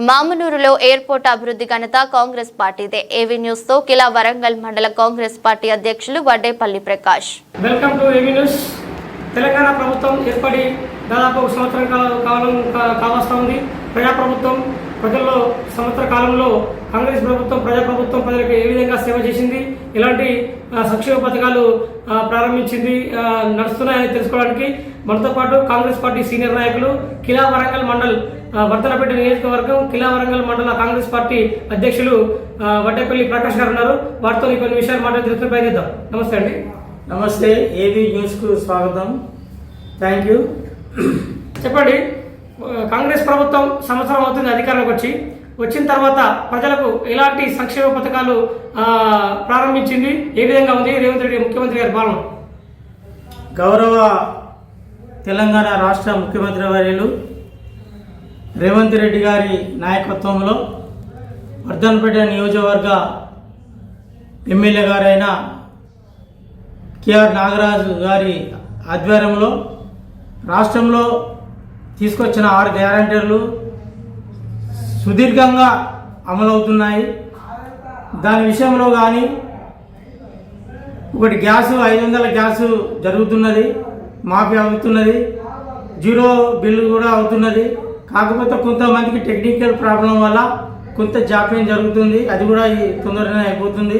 మామునూరులో airport అభివృద్ధి ఘనత కాంగ్రెస్ పార్టీదే. ఏవీ న్యూస్తో కిలా వరంగల్ మండల కాంగ్రెస్ పార్టీ అధ్యక్షులు Vaddepalli Prakash. Welcome to AV news. Telangana ప్రభుత్వం ఏర్పడి దాదాపు ఒక సంవత్సరం కాలం కా- కావస్తా ఉంది. ప్రజాప్రభుత్వం ప్రజల్లో సంవత్సర కాలంలో కాంగ్రెస్ ప్రభుత్వం ప్రజాప్రభుత్వం ప్రజలకు ఏ విధంగా సేవ చేసింది? ఇలాంటి సంక్షేమ పథకాలు ప్రారంభించింది నడుస్తున్నాయని తెలుసుకోవడానికి మనతో పాటు కాంగ్రెస్ పార్టీ సీనియర్ నాయకులు కిలా వరంగల్ మండల్ ఆ, వర్ధనపేట నియోజకవర్గం కిలా వరంగల్ మండల కాంగ్రెస్ పార్టీ అధ్యక్షులు వడ్డేపల్లి ప్రకాష్ గారు ఉన్నారు. వారితో కొన్ని విషయాలు మాట్లాడి తెలుసుకుని ప్రయత్నిద్దాం. నమస్తే అండి. నమస్తే ఏబీ న్యూస్కు స్వాగతం. థ్యాంక్ యూ చెప్పండి. కాంగ్రెస్ ప్రభుత్వం సంవత్సరం అవుతుంది అధికారంలోకి వచ్చి. వచ్చిన తర్వాత ప్రజలకు ఎలాంటి సంక్షేమ పథకాలు ప్రారంభించింది? ఏ విధంగా ఉంది? రేవంత్ రెడ్డి ముఖ్యమంత్రి గారి పాలన. గౌరవ తెలంగాణ రాష్ట్ర ముఖ్యమంత్రి వర్యులు రేవంత్ రెడ్డి గారి నాయకత్వంలో వర్ధన్పేట నియోజకవర్గ ఎమ్మెల్యే గారైన కేఆర్ నాగరాజు గారి ఆధ్వర్యంలో రాష్ట్రంలో తీసుకొచ్చిన ఆరు గ్యారంటీలు సుదీర్ఘంగా అమలవుతున్నాయి. దాని విషయంలో కానీ ఒకటి గ్యాసు ఐదు వందల గ్యాసు జరుగుతున్నది మాఫీ అవుతున్నది జీరో బిల్లు కూడా అవుతున్నది. కాకపోతే కొంతమందికి టెక్నికల్ ప్రాబ్లం వల్ల కొంత జాప్యం జరుగుతుంది అది కూడా ఈ తొందరగానే అయిపోతుంది.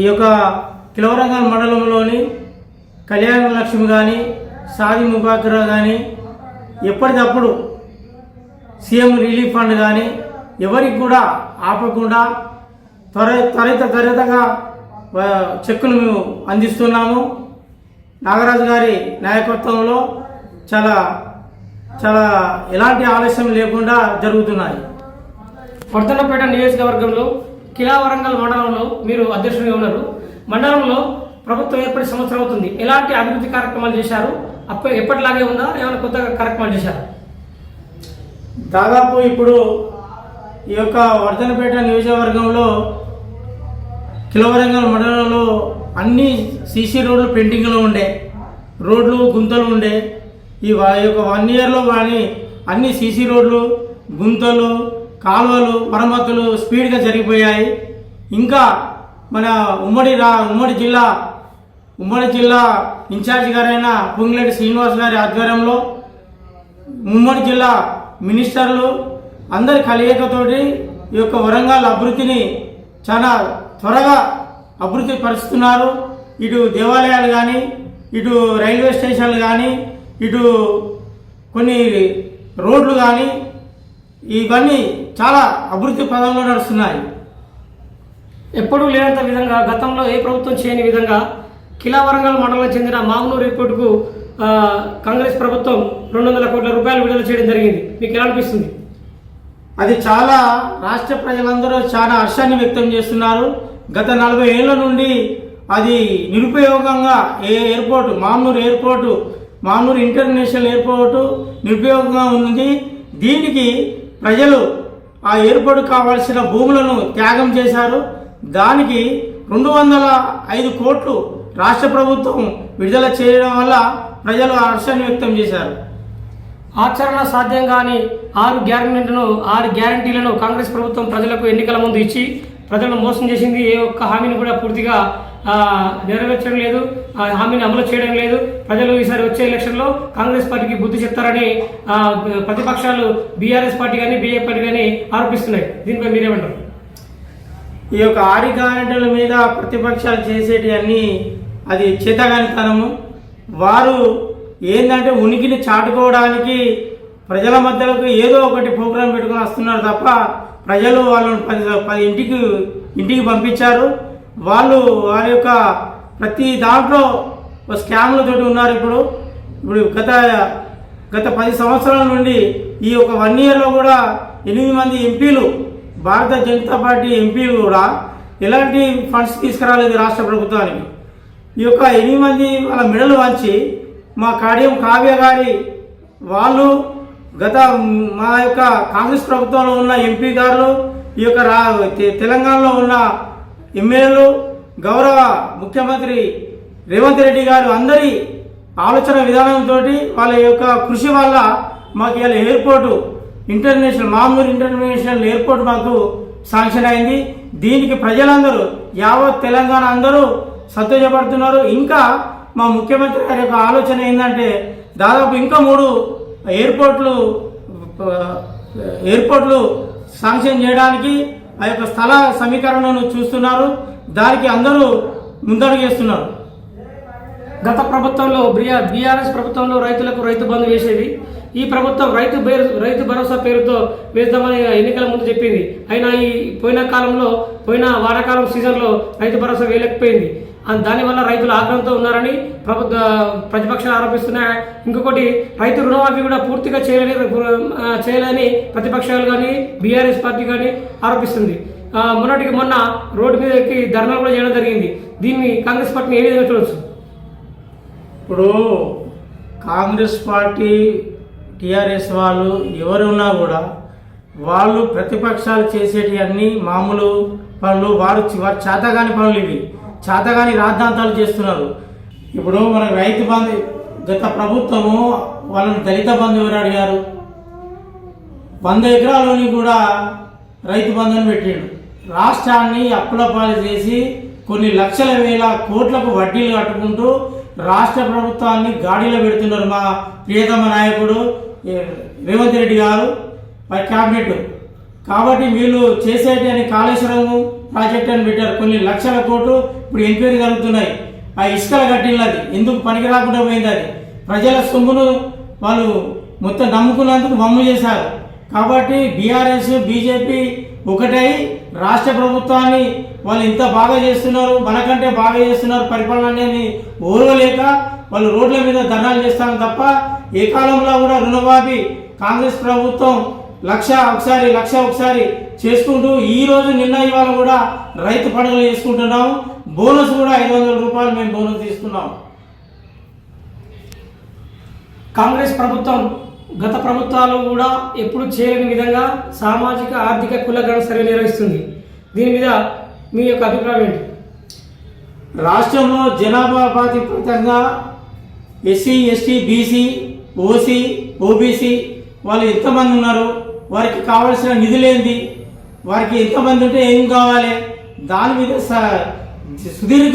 ఈ యొక్క కిలవరంగల్ మండలంలోని కళ్యాణ లక్ష్మి కానీ సాది ముబాకరా కానీ ఎప్పటికప్పుడు సీఎం రిలీఫ్ ఫండ్ కానీ ఎవరికి కూడా ఆపకుండా త్వర త్వరిత త్వరితగా చెక్కును చెక్కులు మేము అందిస్తున్నాము. నాగరాజు గారి నాయకత్వంలో చాలా చాలా ఎలాంటి ఆలస్యం లేకుండా జరుగుతున్నాయి. వర్ధన్నపేట నియోజకవర్గంలో కిలా వరంగల్ మండలంలో మీరు అధ్యక్షుడిగా ఉన్నారు. మండలంలో ప్రభుత్వం ఏర్పడి సంవత్సరం అవుతుంది. ఎలాంటి అభివృద్ధి కార్యక్రమాలు చేశారు? అప్ప ఎప్పటిలాగే ఉందా? ఏమైనా కొత్త కార్యక్రమాలు చేశారు? దాదాపు ఇప్పుడు ఈ యొక్క వర్ధనపేట నియోజకవర్గంలో కిలవరంగల్ మండలంలో అన్ని సీసీ రోడ్లు పెండింగ్లో ఉండే రోడ్లు గుంతలు ఉండే ఈ యొక్క వన్ ఇయర్లో కానీ అన్ని సీసీ రోడ్లు గుంతలు కాలువలు మరమ్మతులు స్పీడ్గా జరిగిపోయాయి. ఇంకా మన ఉమ్మడి రా ఉమ్మడి జిల్లా ఉమ్మడి జిల్లా ఇన్ఛార్జ్ గారైన పొంగిరెడ్డి శ్రీనివాస్ గారి ఆధ్వర్యంలో ఉమ్మడి జిల్లా మినిస్టర్లు అందరి కలయికతోటి ఈ యొక్క వరంగల్ అభివృద్ధిని చాలా త్వరగా అభివృద్ధి పరుస్తున్నారు. ఇటు దేవాలయాలు కానీ ఇటు రైల్వే స్టేషన్లు కానీ ఇటు కొన్ని రోడ్లు కానీ ఇవన్నీ చాలా అభివృద్ధి పదంలో నడుస్తున్నాయి. ఎప్పుడూ లేనంత విధంగా గతంలో ఏ ప్రభుత్వం చేయని విధంగా కిలా వరంగల్ మండలం చెందిన మామూలు రిపోర్టుకు కాంగ్రెస్ ప్రభుత్వం రెండు వందల కోట్ల రూపాయలు విడుదల చేయడం జరిగింది. మీకు ఎలా అనిపిస్తుంది? అది చాలా రాష్ట్ర ప్రజలందరూ చాలా హర్షాన్ని వ్యక్తం చేస్తున్నారు. గత నలభై ఏళ్ళ నుండి అది నిరుపయోగంగా ఏ ఎయిర్పోర్ట్ మామూలు ఎయిర్పోర్టు మామూలు ఇంటర్నేషనల్ ఎయిర్పోర్టు నిరుపయోగంగా ఉంది. దీనికి ప్రజలు ఆ ఎయిర్పోర్ట్ కావాల్సిన భూములను త్యాగం చేశారు. దానికి రెండు వందల ఐదు కోట్లు రాష్ట్ర ప్రభుత్వం విడుదల చేయడం వల్ల ప్రజలు హర్షాన్ని వ్యక్తం చేశారు. ఆచరణ సాధ్యం కాని ఆరు గ్యారంటీలను ఆరు గ్యారంటీలను కాంగ్రెస్ ప్రభుత్వం ప్రజలకు ఎన్నికల ముందు ఇచ్చి ప్రజలను మోసం చేసింది ఏ ఒక్క హామీని కూడా పూర్తిగా నెరవేర్చడం లేదు ఆ హామీని అమలు చేయడం లేదు. ప్రజలు ఈసారి వచ్చే ఎలక్షన్లో కాంగ్రెస్ పార్టీకి బుద్ధి చెప్తారని ప్రతిపక్షాలు బీఆర్ఎస్ పార్టీ కానీ బీఏ పార్టీ కానీ ఆరోపిస్తున్నాయి. దీనిపై మీరేమంటారు? ఈ యొక్క ఆరి గ్యారెంటీల మీద ప్రతిపక్షాలు చేసేటి అన్ని అది చేతగానితనము. వారు ఏంటంటే ఉనికిని చాటుకోవడానికి ప్రజల మధ్యలోకి ఏదో ఒకటి ప్రోగ్రాం పెట్టుకొని వస్తున్నారు తప్ప ప్రజలు వాళ్ళని పది పది ఇంటికి ఇంటికి పంపించారు. వాళ్ళు వారి యొక్క ప్రతి దాంట్లో స్కామ్లతోటి ఉన్నారు ఇప్పుడు. ఇప్పుడు గత గత పది సంవత్సరాల నుండి ఈ యొక్క వన్ ఇయర్లో కూడా ఎనిమిది మంది ఎంపీలు భారత జనతా పార్టీ ఎంపీలు కూడా ఎలాంటి ఫండ్స్ తీసుకురాలేదు రాష్ట్ర ప్రభుత్వానికి. ఈ యొక్క ఎనిమిది మంది వాళ్ళ మెడలు వంచి మా కాడియం కావ్య గారి వాళ్ళు గత మా యొక్క కాంగ్రెస్ ప్రభుత్వంలో ఉన్న ఎంపీ గారు ఈ యొక్క రా తెలంగాణలో ఉన్న ఎమ్మెల్యేలు గౌరవ ముఖ్యమంత్రి రేవంత్ రెడ్డి గారు అందరి ఆలోచన విధానంతో వాళ్ళ యొక్క కృషి వల్ల మాకు ఇలా ఎయిర్పోర్టు ఇంటర్నేషనల్ మామూలు ఇంటర్నేషనల్ ఎయిర్పోర్ట్ మాకు శాంక్షన్ అయింది. దీనికి ప్రజలందరూ యావత్ తెలంగాణ అందరూ సంతోషపడుతున్నారు. ఇంకా మా ముఖ్యమంత్రి గారి యొక్క ఆలోచన ఏంటంటే దాదాపు ఇంకా మూడు ఎయిర్పోర్ట్లు ఎయిర్పోర్ట్లు శాంక్షన్ చేయడానికి ఆ యొక్క స్థల సమీకరణను చూస్తున్నారు. దానికి అందరూ ముందడుగు చేస్తున్నారు గత ప్రభుత్వంలో బీఆర్ బీఆర్ఎస్ ప్రభుత్వంలో రైతులకు రైతు బంధు వేసేది. ఈ ప్రభుత్వం రైతు రైతు భరోసా పేరుతో వేద్దామని ఎన్నికల ముందు చెప్పింది. అయినా ఈ పోయిన కాలంలో పోయిన వానాకాలం సీజన్లో రైతు భరోసా వేయలేకపోయింది. దానివల్ల రైతులు ఆగ్రహంతో ఉన్నారని ప్రభుత్వ ప్రతిపక్షాలు ఆరోపిస్తున్నాయి. ఇంకొకటి రైతు రుణమాఫీ కూడా పూర్తిగా చేయలేని చేయలేని ప్రతిపక్షాలు కానీ బీఆర్ఎస్ పార్టీ కానీ ఆరోపిస్తుంది. మొన్నటికి మొన్న రోడ్డు మీద ఎక్కి కూడా చేయడం జరిగింది. దీన్ని కాంగ్రెస్ పార్టీని ఏ విధంగా చూడవచ్చు ఇప్పుడు కాంగ్రెస్ పార్టీ టీఆర్ఎస్ వాళ్ళు ఎవరున్నా కూడా వాళ్ళు ప్రతిపక్షాలు చేసేటి అన్ని మామూలు పనులు వారు వారి చేతగాని పనులు ఇవి. చేతగాని రాద్ధాంతాలు చేస్తున్నారు. ఇప్పుడు మన రైతు బంధు గత ప్రభుత్వము వాళ్ళని దళిత బంధు ఎవరు అడిగారు? వంద ఎకరాలని కూడా రైతు బంధుని పెట్టాడు. రాష్ట్రాన్ని అప్పుల పాలు చేసి కొన్ని లక్షల వేల కోట్లకు వడ్డీలు కట్టుకుంటూ రాష్ట్ర ప్రభుత్వాన్ని గాడిలో పెడుతున్నారు మా ప్రియతమ నాయకుడు రేవంత్ రెడ్డి గారు వారి క్యాబినెట్. కాబట్టి వీళ్ళు చేసేటి అని కాళేశ్వరం ప్రాజెక్ట్ అని పెట్టారు. కొన్ని లక్షల కోట్లు ఇప్పుడు ఎంక్వైరీ జరుగుతున్నాయి. ఆ ఇసుకల కట్టినది. ఎందుకు పనికి రాకుండా పోయింది అది? ప్రజల సొమ్మును వాళ్ళు మొత్తం నమ్ముకున్నందుకు మమ్ము చేశారు. కాబట్టి బీఆర్ఎస్ బీజేపీ ఒకటై రాష్ట్ర ప్రభుత్వాన్ని వాళ్ళు ఇంత బాగా చేస్తున్నారు మనకంటే బాగా చేస్తున్నారు పరిపాలన అనేది ఓర్వలేక వాళ్ళు రోడ్ల మీద ధర్నాలు చేస్తాను తప్ప ఏ కాలంలో కూడా రుణమాఫీ కాంగ్రెస్ ప్రభుత్వం లక్ష ఒకసారి లక్ష ఒకసారి చేసుకుంటూ ఈ రోజు నిన్న ఇవాళ కూడా రైతు పండుగలు చేసుకుంటున్నాం బోనస్ కూడా ఐదు వందల రూపాయలు మేము బోనస్ తీసుకున్నాం. కాంగ్రెస్ ప్రభుత్వం గత ప్రభుత్వాలు కూడా ఎప్పుడు చేయలేని విధంగా సామాజిక ఆర్థిక కులగణ సర్వే నిర్వహిస్తుంది. దీని మీద మీ యొక్క అభిప్రాయం ఏంటి? రాష్ట్రంలో జనాభా ప్రాతిపదికంగా SC ST BC OC OBC వాళ్ళు ఎంతమంది ఉన్నారు? వారికి కావాల్సిన నిధులేంది? వారికి ఎంతమంది ఉంటే ఏం కావాలి? దాని మీద స- సుదీర్ఘ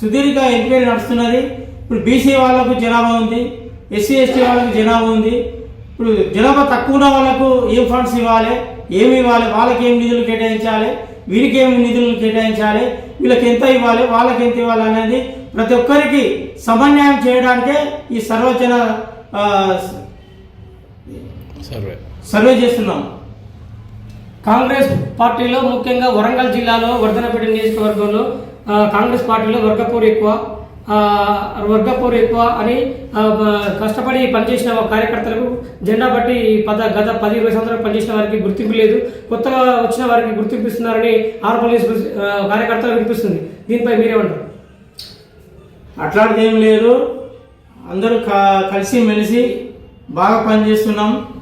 సుదీర్ఘ ఎంక్వైరీ నడుస్తున్నది. ఇప్పుడు బీసీ వాళ్ళకు జనాభా ఉంది ఎస్సీ ఎస్టీ వాళ్ళకు జనాభా ఉంది. ఇప్పుడు జనాభా తక్కువ ఉన్న వాళ్ళకు ఏం ఫండ్స్ ఇవ్వాలి? ఏమి ఇవ్వాలి? వాళ్ళకి ఏం నిధులు కేటాయించాలి? వీరికి ఏమి నిధులు కేటాయించాలి? వీళ్ళకి ఎంత ఇవ్వాలి? వాళ్ళకి ఎంత ఇవ్వాలి అనేది ప్రతి ఒక్కరికి సమన్వయం చేయడానికే ఈ సర్వజన సర్వే. సర్వే చేస్తున్నాం. కాంగ్రెస్ పార్టీలో ముఖ్యంగా వరంగల్ జిల్లాలో వర్ధనపేట నియోజకవర్గంలో కాంగ్రెస్ పార్టీలో వర్గపూర్ ఎక్కువ వర్గపూర్ ఎక్కువ అని కష్టపడి పనిచేసిన కార్యకర్తలకు జెండా బట్టి పద గత పది ఇరవై సంవత్సరాలు పనిచేసిన వారికి గుర్తింపు లేదు. కొత్తగా వచ్చిన వారికి గుర్తింపు ఇస్తున్నారని ఆరోపణలు కార్యకర్తలు వినిపిస్తుంది. దీనిపై మీరేమంటారు? అట్లాంటిది ఏం లేదు. అందరూ క- కలిసి మెలిసి బాగా పనిచేస్తున్నాం.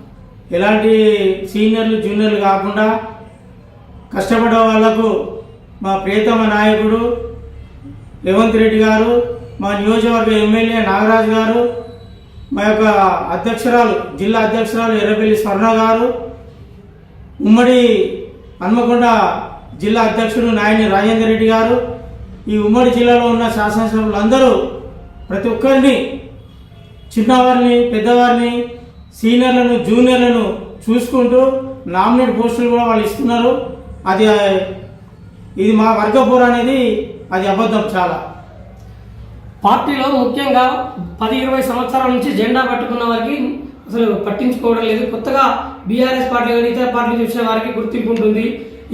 ఎలాంటి సీనియర్లు జూనియర్లు కాకుండా కష్టపడే వాళ్ళకు మా ప్రియతమ నాయకుడు రేవంత్ రెడ్డి గారు మా నియోజకవర్గ ఎమ్మెల్యే నాగరాజు గారు మా యొక్క అధ్యక్షురాలు జిల్లా అధ్యక్షురాలు ఎర్రపల్లి స్వర్ణ గారు ఉమ్మడి హన్మకొండ జిల్లా అధ్యక్షుడు నాయని రాజేందర్ రెడ్డి గారు ఈ ఉమ్మడి జిల్లాలో ఉన్న శాసనసభ్యులందరూ ప్రతి ఒక్కరిని చిన్నవారిని పెద్దవారిని సీనియర్లను జూనియర్లను చూసుకుంటూ నామినేట్ పోస్టులు కూడా వాళ్ళు ఇస్తున్నారు. అది ఇది మా వర్గపూర్ అనేది అది అబద్ధం చాలా. పార్టీలో ముఖ్యంగా పది ఇరవై సంవత్సరాల నుంచి జెండా పట్టుకున్న వారికి అసలు పట్టించుకోవడం లేదు. కొత్తగా బీఆర్ఎస్ పార్టీ కానీ ఇతర పార్టీ చూసిన వారికి గుర్తింపు ఉంటుంది.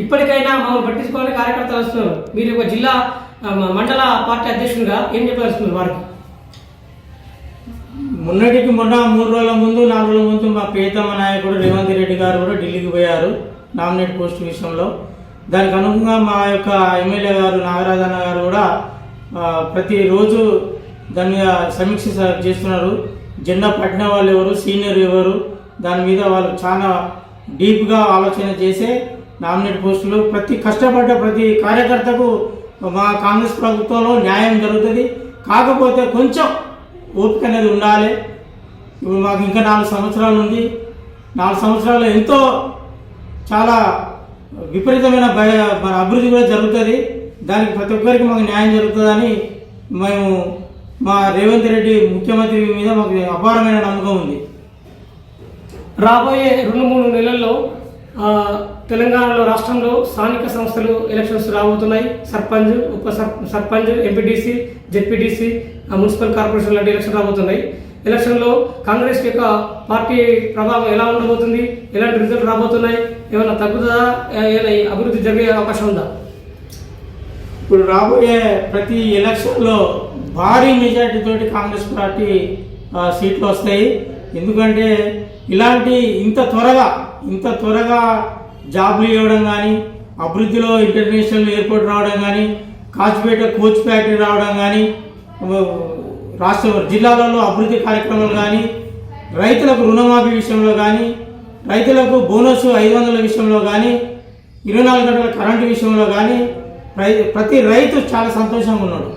ఇప్పటికైనా మమ్మల్ని పట్టించుకోవాలని కార్యకర్తలు వస్తున్నారు. మీరు ఒక జిల్లా మండల పార్టీ అధ్యక్షుడిగా ఏం చెప్పదలుచుకున్నారు వారికి? మొన్నటికి మొన్న మూడు రోజుల ముందు నాలుగు రోజుల ముందు మా ప్రియతమ నాయకుడు రేవంత్ రెడ్డి గారు కూడా ఢిల్లీకి పోయారు నామినేట్ పోస్ట్ విషయంలో. దానికి అనుగుణంగా మా యొక్క ఎమ్మెల్యే గారు నాగరాజన్న గారు కూడా ప్రతిరోజు దాని మీద సమీక్ష చేస్తున్నారు. జెండా పట్టిన వాళ్ళు ఎవరు సీనియర్ ఎవరు దాని మీద వాళ్ళు చాలా డీప్గా ఆలోచన చేసే నామినేట్ పోస్టులు. ప్రతి కష్టపడ్డ ప్రతి కార్యకర్తకు మా కాంగ్రెస్ ప్రభుత్వంలో న్యాయం జరుగుతుంది. కాకపోతే కొంచెం ఓపిక అనేది ఉండాలి. ఇప్పుడు మాకు ఇంకా నాలుగు సంవత్సరాలు ఉంది. నాలుగు సంవత్సరాల్లో ఎంతో చాలా విపరీతమైన భయ మన అభివృద్ధి కూడా జరుగుతుంది. దానికి ప్రతి ఒక్కరికి మాకు న్యాయం జరుగుతుందని మేము మా రేవంత్ రెడ్డి ముఖ్యమంత్రి మీద మాకు అపారమైన నమ్మకం ఉంది. రాబోయే రెండు మూడు నెలల్లో తెలంగాణలో రాష్ట్రంలో స్థానిక సంస్థలు ఎలక్షన్స్ రాబోతున్నాయి. సర్పంచ్ ఉప sir sarpanch MPTC ZPTC municipal corporation లాంటి ఎలక్షన్ రాబోతున్నాయి. ఎలక్షన్లో కాంగ్రెస్ యొక్క పార్టీ ప్రభావం ఎలా ఉండబోతుంది? ఎలాంటి రిజల్ట్ రాబోతున్నాయి? ఏమైనా తగ్గుతుందా? ఏమైనా అభివృద్ధి జరిగే అవకాశం ఉందా? ఇప్పుడు రాబోయే ప్రతి ఎలక్షన్లో భారీ మెజార్టీతోటి కాంగ్రెస్ పార్టీ సీట్లు వస్తాయి. ఎందుకంటే ఇలాంటి ఇంత త్వరగా ఇంత త్వరగా జాబ్లు ఇవ్వడం కానీ అభివృద్ధిలో ఇంటర్నేషనల్ ఎయిర్పోర్ట్ రావడం కానీ కాచిపేట కోచ్ ఫ్యాక్టరీ రావడం కానీ రాష్ట్ర జిల్లాలలో అభివృద్ధి కార్యక్రమాలు కానీ రైతులకు రుణమాఫీ విషయంలో కానీ రైతులకు బోనస్ ఐదు వందల విషయంలో కానీ ఇరవై నాలుగు గంటల కరెంటు విషయంలో కానీ రై- ప్రతి రైతు చాలా సంతోషంగా ఉన్నాడు.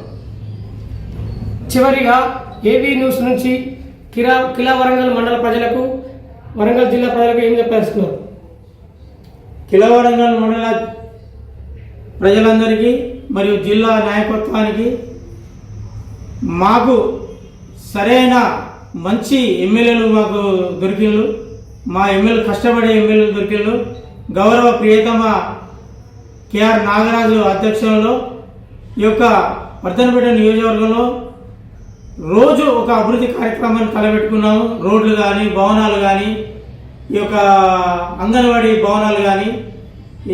చివరిగా ఏవీ న్యూస్ నుంచి కిరా కిలా వరంగల్ మండల ప్రజలకు వరంగల్ జిల్లా ప్రజలకు ఏం చెప్పేస్తున్నారు కిలవరంగల్ మండల ప్రజలందరికీ మరియు జిల్లా నాయకత్వానికి మాకు సరైన మంచి ఎమ్మెల్యేలు మాకు దొరికిళ్ళు మా ఎమ్మెల్యే కష్టపడే ఎమ్మెల్యేలు దొరికిళ్ళు గౌరవ ప్రియతమ కేఆర్ నాగరాజు అధ్యక్షంలో ఈ యొక్క వర్ధనపేట నియోజకవర్గంలో రోజు ఒక అభివృద్ధి కార్యక్రమాన్ని తలపెట్టుకున్నాము. రోడ్లు కానీ భవనాలు కానీ ఈ యొక్క అంగన్వాడీ భవనాలు కానీ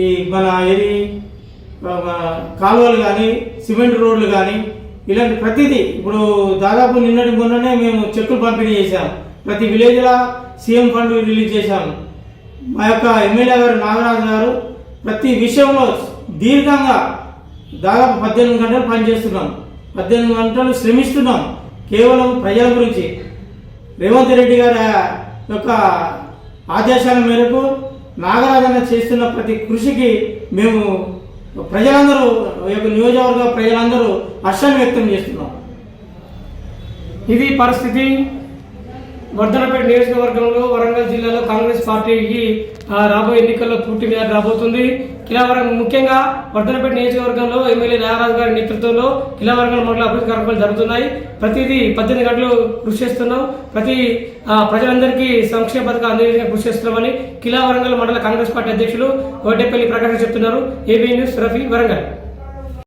ఈ మన ఏది కాలువలు కానీ సిమెంట్ రోడ్లు కానీ ఇలాంటి ప్రతిదీ ఇప్పుడు దాదాపు నిన్నటి మొన్ననే మేము చెక్కులు పంపిణీ చేశాం. ప్రతి విలేజ్లో సీఎం ఫండ్ రిలీజ్ చేశాము మా యొక్క ఎమ్మెల్యే గారు నాగరాజు గారు ప్రతి విషయంలో దీర్ఘంగా దాదాపు పద్దెనిమిది గంటలు పనిచేస్తున్నాం. పద్దెనిమిది గంటలు శ్రమిస్తున్నాం. కేవలం ప్రజల గురించి. రేవంత్ రెడ్డి గారి యొక్క ఆదేశాల మేరకు నాగరాజన్న చేస్తున్న ప్రతి కృషికి మేము ప్రజలందరూ యొక్క నియోజకవర్గ ప్రజలందరూ హర్షం వ్యక్తం చేస్తున్నాం. ఇది పరిస్థితి. వర్ధనపేట నియోజకవర్గంలో వరంగల్ జిల్లాలో కాంగ్రెస్ పార్టీకి రాబోయే ఎన్నికల్లో పూర్తిగా రాబోతుంది. కిలావరం ముఖ్యంగా వర్ధనపేట నియోజకవర్గంలో ఎమ్మెల్యే నాగరాజు గారి నేతృత్వంలో కిలావరంగల్ మండల అభివృద్ధి కార్యక్రమాలు జరుగుతున్నాయి. ప్రతిదీ పద్దెనిమిది గంటలు కృషి చేస్తున్నాం. ప్రతి ప్రజలందరికీ సంక్షేమ పథకాలు అందించడానికి కృషి చేస్తున్నామని కిలావరంగల్ మండల కాంగ్రెస్ పార్టీ అధ్యక్షులు ఓటేపల్లి ప్రకాశం చెప్తున్నారు. AB news Rafi Warangal.